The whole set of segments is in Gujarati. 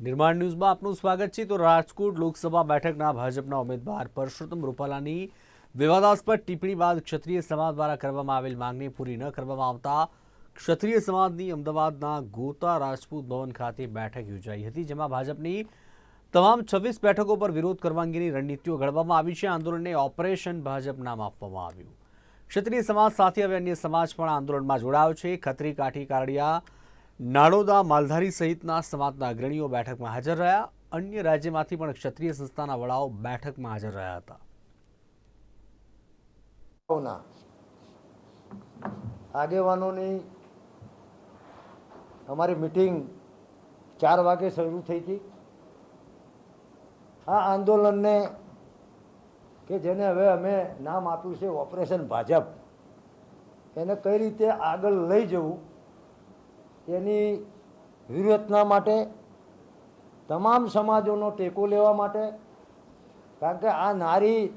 નિર્માણ ન્યૂઝમાં આપનું સ્વાગત છે. તો રાજકોટ લોકસભા બેઠકના ભાજપના ઉમેદવાર પરસોત્તમ રૂપાલાની વિવાદાસ્પદ ટિપ્પણી બાદ ક્ષત્રિય સમાજ દ્વારા કરવામાં આવેલ માંગણી પૂરી ન કરવામાં આવતા ક્ષત્રિય સમાજની અમદાવાદના ગોતા રાજપૂત ભવન ખાતે બેઠક યોજાઈ હતી, જેમાં ભાજપની તમામ છવ્વીસ બેઠકો પર વિરોધ કરવા અંગેની રણનીતિઓ ઘડવામાં આવી છે. આંદોલનને ઓપરેશન ભાજપ નામ આપવામાં આવ્યું. ક્ષત્રિય સમાજ સાથે હવે અન્ય સમાજ પણ આંદોલનમાં જોડાયો છે. ખત્રી, કાઠી, કારડિયા નાડોદા માલધારી સહિતના સમાજના અગ્રણીઓ બેઠકમાં હાજર રહ્યા. અન્ય રાજ્યમાંથી પણ ક્ષત્રિય સંસ્થાના વડાઓ બેઠકમાં હાજર રહ્યા હતા. આગેવાનોની અમારી મિટિંગ ચાર વાગે શરૂ થઈ હતી. આ આંદોલનને કે જેને હવે અમે નામ આપ્યું છે ઓપરેશન ભાજપ, એને કઈ રીતે આગળ લઈ જવું એની વ્યૂહરચના માટે તમામ સમાજોનો ટેકો લેવા માટે, કારણ કે આ નારી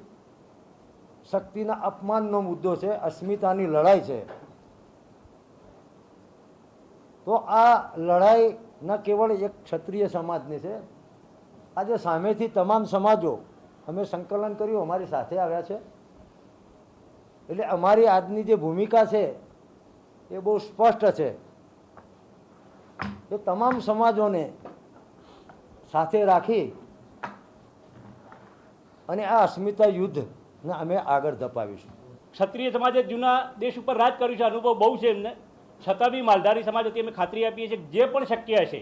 શક્તિના અપમાનનો મુદ્દો છે, અસ્મિતાની લડાઈ છે. તો આ લડાઈ ન કેવળ એક ક્ષત્રિય સમાજની છે, આજે સામેથી તમામ સમાજો, અમે સંકલન કર્યું, અમારી સાથે આવ્યા છે. એટલે અમારી આજની જે ભૂમિકા છે, એ બહુ સ્પષ્ટ છે. એ તમામ સમાજોને સાથે રાખી અને આ અસ્મિતા યુદ્ધને અમે આગળ ધપાવીશું. ક્ષત્રિય સમાજે જૂના દેશ ઉપર રાજ કર્યું છે, અનુભવ બહુ છે એમને. છતાં બી માલધારી સમાજ હતી અમે ખાતરી આપીએ છીએ જે પણ શક્ય હશે,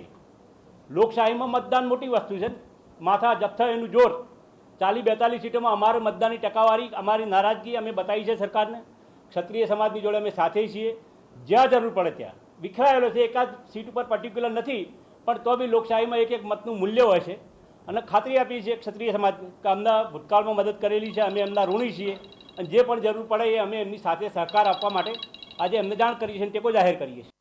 લોકશાહીમાં મતદાન મોટી વસ્તુ છે. માથા જથ્થા એનું જોર. ચાલી બેતાલીસ સીટોમાં અમારે મતદાનની ટકાવારી, અમારી નારાજગી અમે બતાવી છે સરકારને. ક્ષત્રિય સમાજની જોડે અમે સાથે છીએ. જ્યાં જરૂર પડે ત્યાં. વિખરાયેલો છે, એકાદ સીટ ઉપર પર્ટિક્યુલર નથી, પણ તો બી લોકશાહીમાં એક એક મતનું મૂલ્ય હોય છે. અને ખાતરી આપી છે ક્ષત્રિય સમાજ કે અમના ભૂતકાળમાં મદદ કરેલી છે, અમે એમના ઋણી છીએ. અને જે પણ જરૂર પડે એ અમે એમની સાથે સહકાર આપવા માટે આજે એમને જાણ કરીએ છીએ ટેકો જાહેર કરીએ છીએ.